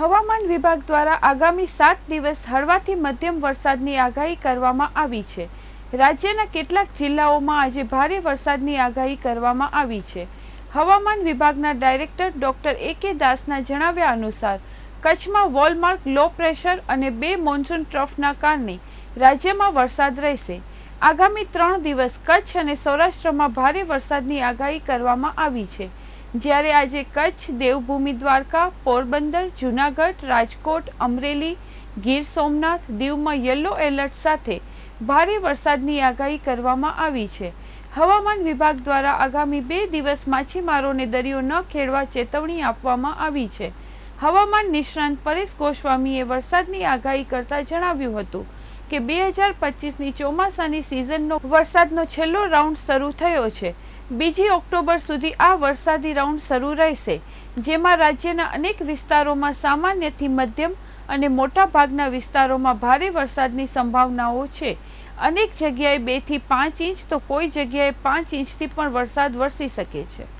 હવામાન વિભાગ દ્વારા આગામી સાત દિવસ હળવાથી મધ્યમ વરસાદની આગાહી કરવામાં આવી છે. રાજ્યના કેટલાક જિલ્લાઓમાં આજે ભારે વરસાદની આગાહી કરવામાં આવી છે. હવામાન વિભાગના ડાયરેક્ટર ડોક્ટર એ કે દાસના જણાવ્યા અનુસાર, કચ્છમાં વોલમાર્ક લો પ્રેશર અને બે મોન્સૂન ટ્રફના કારણે રાજ્યમાં વરસાદ રહેશે. આગામી ત્રણ દિવસ કચ્છ અને સૌરાષ્ટ્રમાં ભારે વરસાદની આગાહી કરવામાં આવી છે. જ્યારે આજે કચ્છ દેવભૂમિ દ્વારકા, પોરબંદર, જૂનાગઢ, રાજકોટ, અમરેલી, ગીર સોમનાથ, દીવમાં યલો એલર્ટ સાથે ભારે વરસાદની આગાહી કરવામાં આવી છે. હવામાન વિભાગ દ્વારા આગામી બે દિવસ માછીમારોને દરિયો ન ખેડવા ચેતવણી આપવામાં આવી છે. હવામાન નિષ્ણાંત પરેશ ગોસ્વામીએ વરસાદની આગાહી કરતા જણાવ્યું હતું કે બે હજાર પચીસની ચોમાસાની સિઝનનો વરસાદનો છેલ્લો રાઉન્ડ શરૂ થયો છે. બીજી ઓક્ટોબર સુધી આ વરસાદી રાઉન્ડ શરૂ રહેશે, જેમાં રાજ્યના અનેક વિસ્તારોમાં સામાન્યથી મધ્યમ અને મોટા ભાગના વિસ્તારોમાં ભારે વરસાદની સંભાવનાઓ છે. અનેક જગ્યાએ બેથી પાંચ ઇંચ તો કોઈ જગ્યાએ પાંચ ઇંચથી પણ વરસાદ વરસી શકે છે.